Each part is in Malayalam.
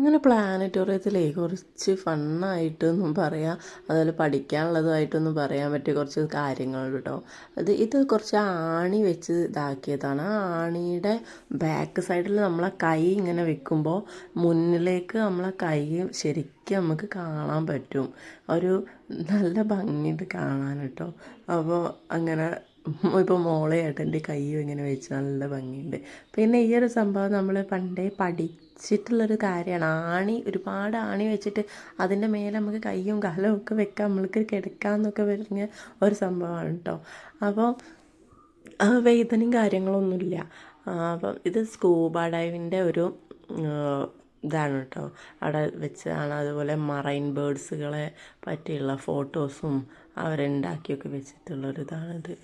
അങ്ങനെ പ്ലാനറ്റോറിയത്തിലേ കുറച്ച് ഫണ്ണായിട്ടൊന്നും പറയാം അതുപോലെ പഠിക്കാനുള്ളതുമായിട്ടൊന്നും പറയാൻ പറ്റിയ കുറച്ച് കാര്യങ്ങളുണ്ട് കേട്ടോ അത് ഇത് കുറച്ച് ആണി വെച്ച് ഇതാക്കിയതാണ്. ആ ആണിയുടെ ബാക്ക് സൈഡിൽ നമ്മളെ കൈ ഇങ്ങനെ വെക്കുമ്പോൾ മുന്നിലേക്ക് നമ്മളെ കൈ ശരിക്കും നമുക്ക് കാണാൻ പറ്റും. ഒരു നല്ല ഭംഗിയുണ്ട് കാണാൻ കേട്ടോ അപ്പോൾ അങ്ങനെ ഇപ്പോൾ മോളെ ഏട്ടന്റെ കൈ ഇങ്ങനെ വെച്ച് നല്ല ഭംഗിയുണ്ട്. പിന്നെ ഈ ഒരു സംഭവം നമ്മൾ പണ്ടേ പഠിച്ചിട്ടുള്ളൊരു കാര്യമാണ്. ആണി ഒരുപാട് ആണി വെച്ചിട്ട് അതിന്റെ മേലെ നമുക്ക് കയ്യും കാലും ഒക്കെ വെക്കാം നമ്മൾക്ക് കിടക്കാമെന്നൊക്കെ പറഞ്ഞ ഒരു സംഭവമാണ് കേട്ടോ അപ്പോൾ വേദനയും കാര്യങ്ങളൊന്നുമില്ല. അപ്പം ഇത് സ്കൂബ ഡൈവിന്റെ ഒരു ഇതാണ് കേട്ടോ അവിടെ വെച്ചതാണ് അതുപോലെ മറൈൻ ബേഡ്സുകളെ പറ്റിയുള്ള ഫോട്ടോസും അവരുണ്ടാക്കിയൊക്കെ വെച്ചിട്ടുള്ളൊരു ഇതാണിത്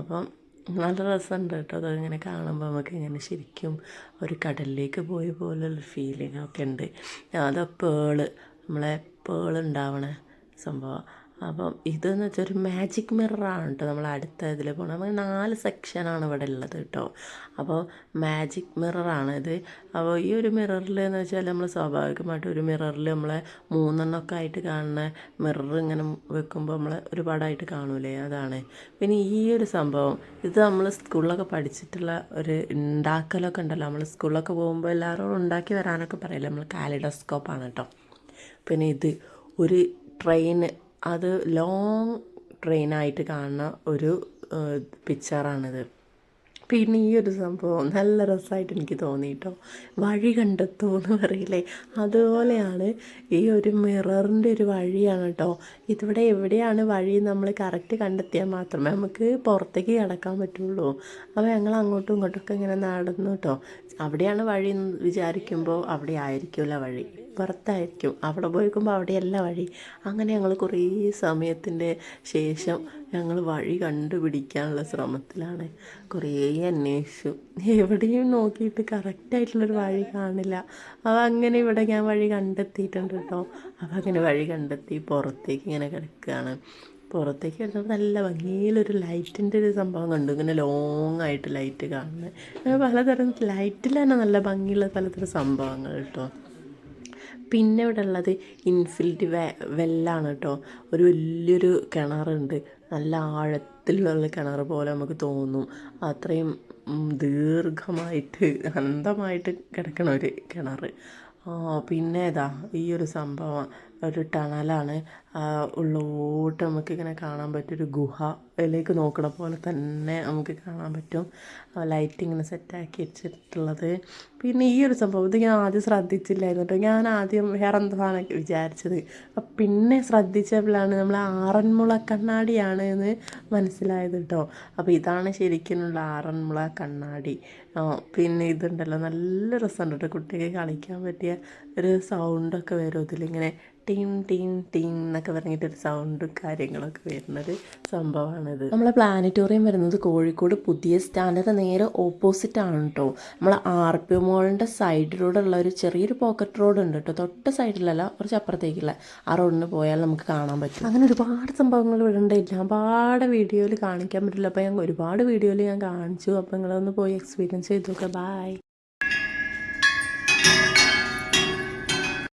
അപ്പം നല്ല രസമുണ്ട് കേട്ടോ അതിങ്ങനെ കാണുമ്പോൾ നമുക്ക് ഇങ്ങനെ ശരിക്കും ഒരു കടലിലേക്ക് പോയ പോലുള്ള ഫീലിംഗ് ഒക്കെ ഉണ്ട്. അതാ പേൾ നമ്മളെ പേൾ ഉണ്ടാവണ സംഭവം. അപ്പം ഇതെന്ന് വെച്ചാൽ ഒരു മാജിക് മിററാണ് കേട്ടോ നമ്മൾ അടുത്ത ഇതിൽ പോകണം നമുക്ക് നാല് സെക്ഷനാണ് ഇവിടെ ഉള്ളത് കേട്ടോ അപ്പോൾ മാജിക് മിററാണ് ഇത്. അപ്പോൾ ഈ ഒരു മിററിൽ എന്ന് വെച്ചാൽ നമ്മൾ സ്വാഭാവികമായിട്ട് ഒരു മിററിൽ നമ്മളെ മൂന്നെണ്ണമൊക്കെ ആയിട്ട് കാണുന്ന മിറർ ഇങ്ങനെ വെക്കുമ്പോൾ നമ്മൾ ഒരുപാടായിട്ട് കാണൂലേ? അതാണ്. പിന്നെ ഈ ഒരു സംഭവം ഇത് നമ്മൾ സ്കൂളിലൊക്കെ പഠിച്ചിട്ടുള്ള ഒരു ഉണ്ടാക്കലൊക്കെ ഉണ്ടല്ലോ. നമ്മൾ സ്കൂളിലൊക്കെ പോകുമ്പോൾ എല്ലാവരും ഉണ്ടാക്കി വരാനൊക്കെ പറയില്ല? നമ്മൾ കാലിഡോസ്കോപ്പാണ് കേട്ടോ പിന്നെ ഇത് ഒരു ട്രെയിൻ അത് ലോങ് ട്രെയിനായിട്ട് കാണുന്ന ഒരു പിക്ചറാണിത് പിന്നെ ഈ ഒരു സംഭവം നല്ല രസമായിട്ട് എനിക്ക് തോന്നി കേട്ടോ വഴി കണ്ടെത്തൂ എന്ന് പറയില്ലേ? അതുപോലെയാണ് ഈ ഒരു മിററിന്റെ ഒരു വഴിയാണ് കേട്ടോ ഇതിവിടെ എവിടെയാണ് വഴി നമ്മൾ കറക്റ്റ് കണ്ടെത്തിയാൽ മാത്രമേ നമുക്ക് പുറത്തേക്ക് കിടക്കാൻ പറ്റുള്ളൂ. അപ്പോൾ ഞങ്ങൾ അങ്ങോട്ടും ഇങ്ങോട്ടും ഒക്കെ ഇങ്ങനെ നടന്നു കേട്ടോ അവിടെയാണ് വഴി എന്ന് വിചാരിക്കുമ്പോൾ അവിടെ ആയിരിക്കില്ല വഴി. പുറത്തായിരിക്കും അവിടെ പോയിക്കുമ്പോൾ അവിടെയല്ല വഴി. അങ്ങനെ ഞങ്ങൾ കുറേ സമയത്തിന്റെ ശേഷം ഞങ്ങൾ വഴി കണ്ടുപിടിക്കാനുള്ള ശ്രമത്തിലാണ്. കുറേ അന്വേഷിച്ചു. എവിടെയും നോക്കിയിട്ട് കറക്റ്റായിട്ടുള്ളൊരു വഴി കാണില്ല. അവ അങ്ങനെ ഇവിടെ ഞാൻ വഴി കണ്ടെത്തിയിട്ടുണ്ട് കേട്ടോ അപ്പോൾ അങ്ങനെ വഴി കണ്ടെത്തി പുറത്തേക്ക് ഇങ്ങനെ കിടക്കുകയാണ് പുറത്തേക്ക് കിടന്നപ്പോൾ നല്ല ഭംഗിയിലൊരു ലൈറ്റിന്റെ ഒരു സംഭവം കണ്ടു. ഇങ്ങനെ ലോങ് ആയിട്ട് ലൈറ്റ് കാണുന്നത് പലതരം ലൈറ്റിൽ തന്നെ നല്ല ഭംഗിയുള്ള പലതരം സംഭവങ്ങൾ കേട്ടോ പിന്നെ ഇവിടെ ഉള്ളത് ഇൻഫിനിറ്റി വെ വെല്ലാണ് കേട്ടോ ഒരു വലിയൊരു കിണറുണ്ട്. നല്ല ആഴത്തിലുള്ള കിണർ പോലെ നമുക്ക് തോന്നും. അത്രയും ദീർഘമായിട്ട് അന്തമായിട്ട് കിടക്കണ ഒരു കിണർ പിന്നെ ഇതാ ഈ ഒരു സംഭവം. ഒരു ടണലാണ് ഉള്ളോട്ട് നമുക്കിങ്ങനെ കാണാൻ പറ്റും ഒരു ഗുഹയിലേക്ക് നോക്കണ പോലെ തന്നെ നമുക്ക് കാണാൻ പറ്റും. ലൈറ്റ് ഇങ്ങനെ സെറ്റാക്കി വെച്ചിട്ടുള്ളത്. പിന്നെ ഈ ഒരു സംഭവം ഇത് ഞാൻ ആദ്യം ശ്രദ്ധിച്ചില്ലായിരുന്നു കേട്ടോ ഞാൻ ആദ്യം വേറെ എന്താണ് വിചാരിച്ചത്. പിന്നെ ശ്രദ്ധിച്ചപ്പോഴാണ് നമ്മൾ ആറന്മുള കണ്ണാടിയാണ് എന്ന് മനസ്സിലായത് കേട്ടോ അപ്പോൾ ഇതാണ് ശരിക്കുമുള്ള ആറന്മുള കണ്ണാടി. പിന്നെ ഇതുണ്ടല്ലോ നല്ല രസമുണ്ട് കേട്ടോ കുട്ടിക്ക് കളിക്കാൻ പറ്റിയ ഒരു സൗണ്ടൊക്കെ വരും. ഇതിലിങ്ങനെ ടീം ടീം ടീം എന്നൊക്കെ പറഞ്ഞിട്ടൊരു സൗണ്ടും കാര്യങ്ങളൊക്കെ വരുന്നൊരു സംഭവമാണിത്. നമ്മളെ പ്ലാനറ്റോറിയം വരുന്നത് കോഴിക്കോട് പുതിയ സ്റ്റാൻഡിന്റെ നേരെ ഓപ്പോസിറ്റ് ആണ് കേട്ടോ നമ്മളെ ആർ പി മോളിന്റെ സൈഡിലൂടെ ഉള്ള ഒരു ചെറിയൊരു പോക്കറ്റ് റോഡ് ഉണ്ട് കേട്ടോ തൊട്ട സൈഡിലല്ല കുറച്ച് അപ്പുറത്തേക്കുള്ള. ആ റോഡിന് പോയാൽ നമുക്ക് കാണാൻ പറ്റും. അങ്ങനെ ഒരുപാട് സംഭവങ്ങൾ ഇവിടെ ഉണ്ട്. ഒരുപാട് വീഡിയോയിൽ കാണിക്കാൻ പറ്റില്ല. അപ്പോൾ ഞാൻ ഒരുപാട് വീഡിയോയിൽ ഞാൻ കാണിച്ചു. അപ്പോൾ നിങ്ങളൊന്ന് പോയി എക്സ്പീരിയൻസ് ചെയ്തു നോക്കാം. ബായ്